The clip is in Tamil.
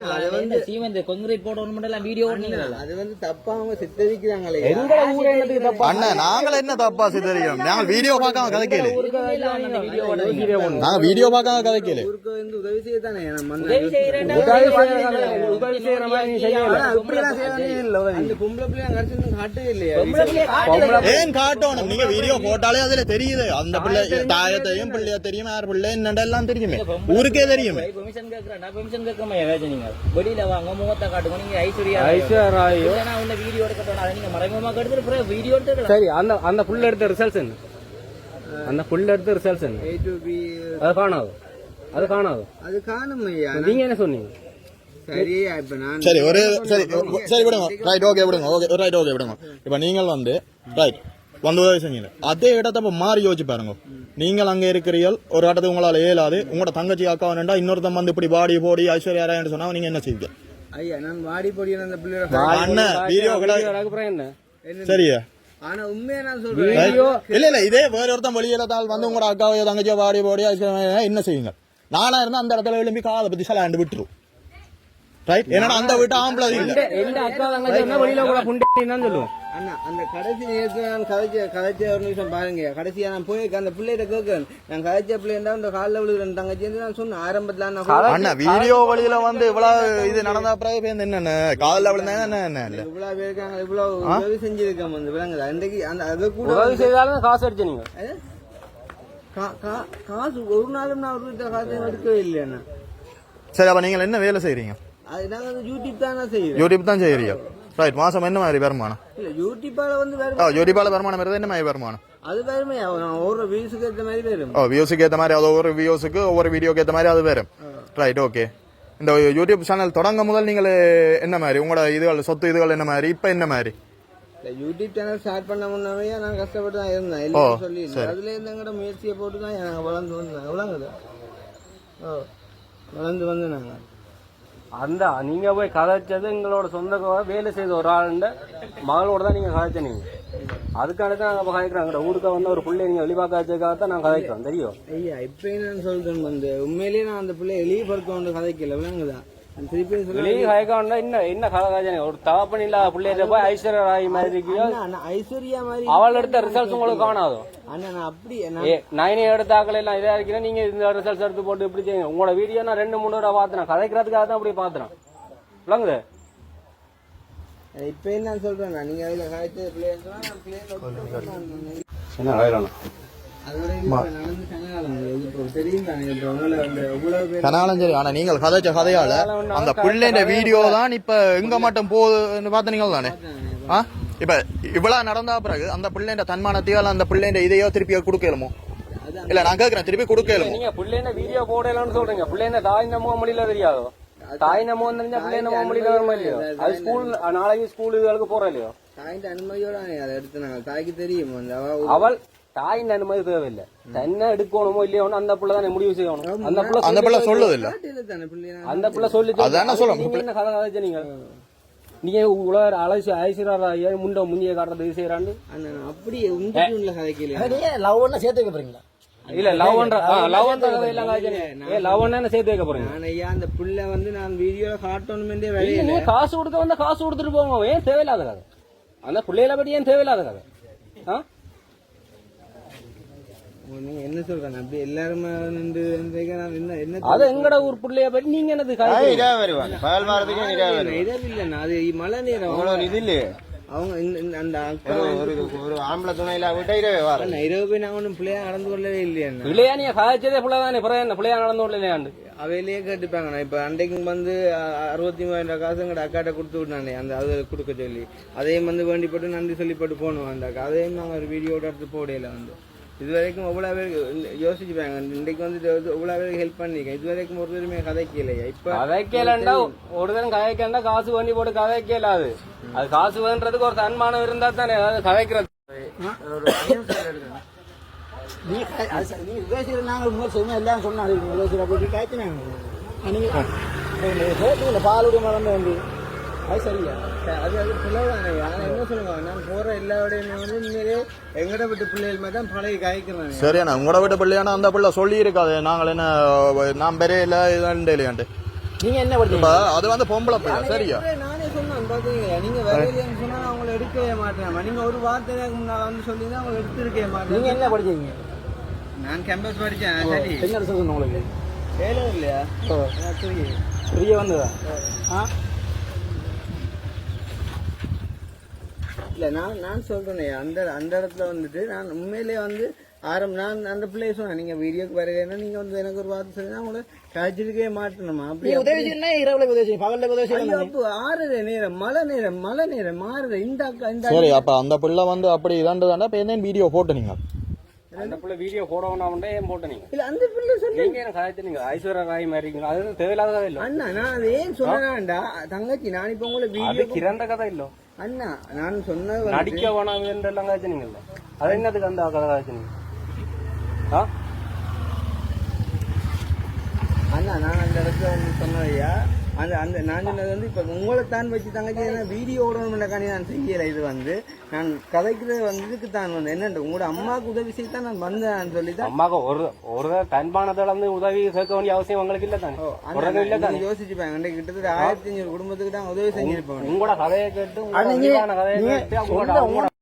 அது வந்து சீமெண்ட் கொங்கிரீட் போடணும் எல்லாம் வீடியோ அது வந்து தப்பா அவங்க சித்தரிக்கிறாங்களே. அண்ணன் நாங்கள் என்ன தப்பா சித்தரிக்கிறோம்? நாங்கள் வீடியோ பார்க்காம கதைக்கல. வீடியோ நாங்க வீடியோ பார்க்காம கதைக்கல. ஊருக்கு வந்து உதவி செய்ய தானே உதவி செய்யற மாதிரி செய்யல இப்படிலாம் செய்யவே இல்லை. அந்த பொம்பளை பிள்ளைங்க கடிச்சு காட்டவே இல்லையா? பொம்பளை பிள்ளைய காட்டுறது. ஏன் காட்டணும் நீங்க வீடியோ போட்டாலே அதுல தெரியுது. அந்த பிள்ளை தாய தெரியும் பிள்ளைய தெரியும் யார் பிள்ளை தெரியுமே. ஊருக்கே தெரியுமே. பெர்மிஷன் கேக்குறேன் பெர்மிஷன் கேட்காம ஏதாச்சும் நீங்க வெளியில வாங்க முகத்தை காட்டுங்க. நீங்க ஐஸ்வர்யா ஐஸ்வர்யா இல்லைன்னா உள்ள வீடியோ எடுக்கட்டும். அதை நீங்க மறைமுகமா எடுத்துட்டு அப்புறம் வீடியோ எடுத்துக்கலாம். சரி அந்த அந்த புள்ள எடுத்த ரிசல்ட்ஸ் என்ன? அந்த புள்ள எடுத்த ரிசல்ட்ஸ் என்ன? ஏ டு பி அது காணாது. அது காணாது. அது காணும் ஐயா நீங்க என்ன சொன்னீங்க? சரி ஒரு சரி சரி விடுங்க. ரைட் ஓகே விடுங்க. ஓகே ரைட் ஓகே விடுங்க. இப்ப நீங்கள் வந்து ரைட் வந்து உதவி செஞ்சீங்க. அதே இடத்த இப்ப மாறி யோசிச்சு பாருங்க. நீங்கள் அங்க இருக்கிறீர்கள் ஒரு இடத்துக்கு உங்களால இயலாது. உங்களோட தங்கச்சி அக்கா வேணுண்டா இன்னொருத்தன் வந்து இப்படி பாடி போடி ஐஸ்வர்யா ராயன்னு சொன்னா நீங்க என்ன செய்வீங்க? ஐயா நான் வாடி பொடியான அந்த பிள்ளையோட என்ன? சரியா? ஆனா உண்மையா நான் சொல்றேன். இல்ல இல்ல இதே வேற ஒருத்தன் வெளியில தாள் வந்து உங்களோட அக்காவையோ தங்கச்சியோ பாடி போடி என்ன செய்வீங்க? நானா இருந்தா அந்த இடத்துல எழும்பி காலை பத்தி சலாண்டு விட்டுரும். ரைட் என்னடா அந்த வீட்டு ஆம்பளை இல்ல. எந்த அக்கா தங்கச்சி என்ன வெளியில கூட புண்டி சொல்லுவோம். அண்ணா அந்த கடைசி நேரத்துல நான் கதைச்ச கதைச்ச ஒரு நிமிஷம் பாருங்க. கடைசியா நான் போய் அந்த பிள்ளைகிட்ட கேட்கிறேன். நான் கதைச்ச பிள்ளைண்டா இந்த காலில் விழுகிறேன் தங்கச்சி நான் சொன்னேன். ஆரம்பத்துல நான் அண்ணா வீடியோ வழியில வந்து இவ்வளவு இது நடந்த பிறகு என்னென்ன காதல விழுந்தாங்க என்ன என்ன இல்ல? இவ்வளவு பேர் இருக்காங்க இவ்வளவு உதவி செஞ்சிருக்கோம் வந்து விளங்குதா? இன்றைக்கு அந்த அது கூட உதவி செய்தாலும் காசு அடிச்சு நீங்க. அது? கா- கா- காசு ஒரு நாளும் நான் ஒரு காசு எடுக்கவே இல்லைண்ணா சரி அப்ப நீங்கள் என்ன வேலை வந்து யூடியூப் தானே செய்யறோம் யூடியூப் தான் செய்யறீங்க ரைட் மாசம் என்ன மாதிரி வருமானம் இல்ல யூடியூப்பால வந்து வேற யூடியூபால வருமானம் வருது என்ன மாதிரி வருமானம் அது வேறுமே ஒரு வியூஸுக்கு ஏற்ற மாதிரி வரும் ஓ வியூஸுக்கு ஏத்த மாதிரி அது ஒவ்வொரு வியூஸுக்கு ஒவ்வொரு வீடியோக்கு ஏத்த மாதிரி அது வரும் ரைட் ஓகே இந்த யூடியூப் சேனல் தொடங்க முதல் நீங்கள் என்ன மாதிரி உங்களோட இதுகள் சொத்து இதுகள் என்ன மாதிரி இப்ப என்ன மாதிரி யூடியூப் சேனல் ஸ்டார்ட் பண்ண முன்னாவே நான் கஷ்டப்பட்டு தான் இருந்தேன் எல்லாம் சொல்லி அதுல இருந்து எங்கட முயற்சியை போட்டு தான் நாங்க வளர்ந்து வந்தோம் எவ்வளோங்குது ஓ வளர்ந்து வந்து நாங்க அந்த நீங்க போய் கதைச்சது எங்களோட சொந்த வேலை செய்த ஒரு ஆளுண்ட மகளோட தான் நீங்க கதைச்ச நீங்க. அதுக்காக தான் நாங்க கதைக்கிறோம் ஊருக்கு வந்து ஒரு பிள்ளை நீங்க வெளிப்பாக்க வச்சதுக்காக தான் நான் கதைக்கிறோம் தெரியும் ஐயா இப்போ நான் சொல்றேன் வந்து உண்மையிலேயே நான் அந்த பிள்ளை வெளியே படுக்க வந்து கதைக்கல விளங்குதான் நான் திருப்பி சொல்ல வெளியே கதைக்காண்டா என்ன என்ன கதை கதைச்சீங்க ஒரு தகப்பன் இல்லாத பிள்ளைய போய் ஐஸ்வர்யா ராய் மாதிரி இருக்கியோ அண்ணா, நான் ஐஸ்வர்யா மாதிரி அவள் எடுத்த ரிசல்ட்ஸ் உங்களுக்கு காணாதோ? அண்ணா நான் அப்படி நான் ஏ நைனே எடுத்த ஆக்கள் எல்லாம் இதா இருக்கிறேன் நீங்க இந்த ரிசல்ட்ஸ் எடுத்து போட்டு இப்படி செய்யுங்க. உங்களோட வீடியோ நான் ரெண்டு மூணு தடவை பார்த்தேன் கதைக்கிறதுக்காக தான் அப்படி பார்த்தேன் விளங்குது? இப்போ நான் சொல்றேன் நான்? நீங்க அதுல கதைச்ச வந்து கனாலும் சரி. ஆனா நீங்கள் கதைச்ச கதையால அந்த பிள்ளைன்ற வீடியோ தான் இப்ப எங்க மட்டும் போகுதுன்னு பார்த்தீங்க தானே? ஆ? இப்ப இவ்வளவு நடந்தா பிறகு அந்த பிள்ளைன்ற தன்மானத்தையோ அந்த பிள்ளைன்ற இதையோ திருப்பி கொடுக்கலுமோ? இல்ல நான் கேக்குறேன். திருப்பி கொடுக்கலுமோ? நீங்க பிள்ளைங்க வீடியோ போடலாம்னு சொல்றீங்க. பிள்ளைங்க தாய் நம்ம மொழியில தெரியாதோ? தாய் நம்ம தெரிஞ்சா பிள்ளை நம்ம மொழியில வருமா இல்லையோ? அது ஸ்கூல் நாளைக்கு ஸ்கூல் இதுகளுக்கு போறோம் இல்லையோ? தாயிட்ட அனுமதியோட அதை எடுத்து நாங்கள் தாய்க்கு தெரியும். அவள் தாயின் அனுமதி தேவையில்லை. தன்னை எடுக்கணுமோ இல்லையோன்னு அந்த பிள்ளை தானே முடிவு செய்யணும். அந்த பிள்ளை அந்த பிள்ளை சொல்லுது இல்ல அந்த பிள்ளை சொல்லி அதானே என்ன கதை கதைச்ச நீங்க? நீங்க உலக அலசி ஐஸ்வர்யா ஐயா முண்ட முந்திய காட்டுறது இது செய்யறாண்டு அப்படியே உங்க கதைக்கல நீங்க லவ் ஒண்ணு சேர்த்து வைக்க போறீங்களா? இல்ல லவ் பண்ற லவ் பண்ற கதை காய்ச்சல் ஏ லவ் என்ன சேர்த்து வைக்க போறீங்க? நான் ஐயா அந்த பிள்ளை வந்து நான் வீடியோல காட்டணுமென்றே இல்ல, வேலையில காசு கொடுக்க வந்தா காசு கொடுத்துட்டு போங்க ஏன் தேவையில்லாத கதை? அந்த பிள்ளைகளை பத்தி ஏன் தேவையில்லாத கதை? ஆ? நீங்க என்ன சொல்றேன் அப்படி எல்லாருமே நின்று நான் என்ன என்ன அது எங்கட ஊர் பிள்ளைய பத்தி நீங்க என்னது காய்ச்சல் வருவாங்க பகல் மாறதுக்கு இரவு இல்லைண்ணா அது மழை நேரம். இது இல்லையே? அவங்க அந்த அக்கா ஒரு ஆம்பளை துணையில விட்டா இரவே வர இரவு போய் நான் ஒன்றும் பிள்ளையா நடந்து கொள்ளவே இல்லையா பிள்ளையா நீங்க காய்ச்சதே பிள்ளை தானே பிறகு என்ன பிள்ளையா நடந்து விடலையாண்டு அவையிலேயே கேட்டுப்பாங்க நான் இப்போ அன்றைக்கு வந்து அ- அறுபத்தி மூவாயிரம் காசு எங்கட அக்காட்ட கொடுத்து விட்டானே அந்த அது கொடுக்க சொல்லி. அதையும் வந்து வேண்டி போட்டு நன்றி சொல்லி போட்டு போகணும் அந்த அக்கா. அதையும் நாங்கள் ஒரு வீடியோட எடுத்து போடையில வந்து. இது வரைக்கும் எவ்வளோ பேர் யோசிச்சுப்பாங்க இன்றைக்கு வந்து எவ்வளோ பேருக்கு ஹெல்ப் பண்ணிருக்கேன் இது வரைக்கும் ஒரு பேருமே கதைக்கலையா இப்போ கதைக்கலண்டா ஒரு தரம் கதைக்கண்டா காசு பண்ணி போட்டு கதைக்கலாது அது காசு வேண்டதுக்கு ஒரு தன்மானம் இருந்தா தானே அதாவது கதைக்கிறது நீ அது நீ உதவி நாங்கள் உண்மை செய்யணும் எல்லாம் சொன்னாங்க அப்படி காய்ச்சினாங்க பாலுடைய மரம் வேண்டி அது சரியா? அது அது பிள்ளைதானே ஆனால் என்ன சொல்லுவாங்க நான் போகிற எல்லா விடையுமே வந்து உண்மையிலே எங்கட விட்டு பிள்ளைகள் மாதிரி தான் பழகி காய்க்கிறாங்க சரியாண்ணா உங்களோட வீட்டு பிள்ளையானா அந்த பிள்ளை சொல்லி இருக்காது நாங்கள் என்ன நான் பெரிய இல்லை இதுதான் இல்லையாண்டு நீங்க என்ன படிச்சீங்க அது வந்து பொம்பளை பிள்ளை சரியா? நானே சொன்னேன் பாத்தீங்களா? நீங்க வரலையான்னு சொன்னா நான் அவங்களை எடுக்கவே மாட்டேன். நீங்க ஒரு வார்த்தை முன்னால வந்து சொல்லி தான் அவங்க எடுத்திருக்கவே நீங்க மாட்டேன் என்ன படிச்சீங்க நான் கேம்பஸ் படிச்சேன் சரி என்ன ரிசல்ட் உங்களுக்கு? வேலை இல்லையா? சரி பெரிய வந்ததா? ஆ? இல்ல நான் நான் சொல்றேனே அந்த அந்த இடத்துல வந்துட்டு நான் உண்மையிலேயே வந்து ஆரம் நான் அந்த பிள்ளைய சொன்னேன் நீங்க வீடியோக்கு வரவேன்னா நீங்க வந்து எனக்கு ஒரு வார்த்தை சொல்லி உங்களை கழிச்சிருக்கவே மாட்டணுமா? நீ அப்படி. உதவி செய்யணும் இரவுல உதவி செய்யும் பகல்ல உதவி ஐயோ, செய்யணும் அப்போ ஆறுற நேரம் மழை நேரம் மழை நேரம் மாறுற இந்த அக்கா இந்த சரி அப்ப அந்த பிள்ளை வந்து அப்படி இதாண்டு தாண்டா இப்ப என்ன வீடியோ போட்டு நீங்க அந்த பிள்ளை வீடியோ போட வேண்டாம்ன்றே ஏன் போட்ட நீங்க இல்ல அந்த பிள்ளை சொல்லி நீங்க என்ன கதைச்சீங்க ஐஸ்வர்யா ராய் மாதிரி அது தேவையில்லாத கதை இல்ல. அண்ணா நான் அதை ஏன் சொன்னேன்டா தங்கச்சி நான் இப்ப உங்களை அது வீடியோ கிறந்த கதை இல்ல. அண்ணா நான் சொன்னது நடிக்க வேணாம் எல்லாம் கதைச்சீங்கல்ல அது என்னதுக்கு அந்த கதை கதைச்சீங்க ஆ? அண்ணா நான் அந்த இடத்துல வந்து சொன்னதையா அந்த அந்த நான் சொன்னது வந்து இப்ப உங்களை தான் வச்சு தங்கச்சி என்ன வீடியோ ஓடணும்னக்காண்டி நான் செய்யல. இது வந்து நான் கதைக்கிறது வந்து இதுக்கு தான் வந்து என்னண்டு உங்களோட அம்மாவுக்கு உதவி செய்ய தான் நான் வந்தேன் சொல்லி தான். அம்மாக்கு ஒரு ஒரு தன்பானத்துல இருந்து உதவி கேட்க வேண்டிய அவசியம் உங்களுக்கு இல்ல தானே? இல்ல தானே? யோசிச்சு பாருங்க. கிட்டத்தட்ட ஆயிரத்தி அஞ்சூறு குடும்பத்துக்கு தான் உதவி செஞ்சிருப்பேன் உங்களோட கதையை கேட்டு உங்களோட கதையை கேட்டு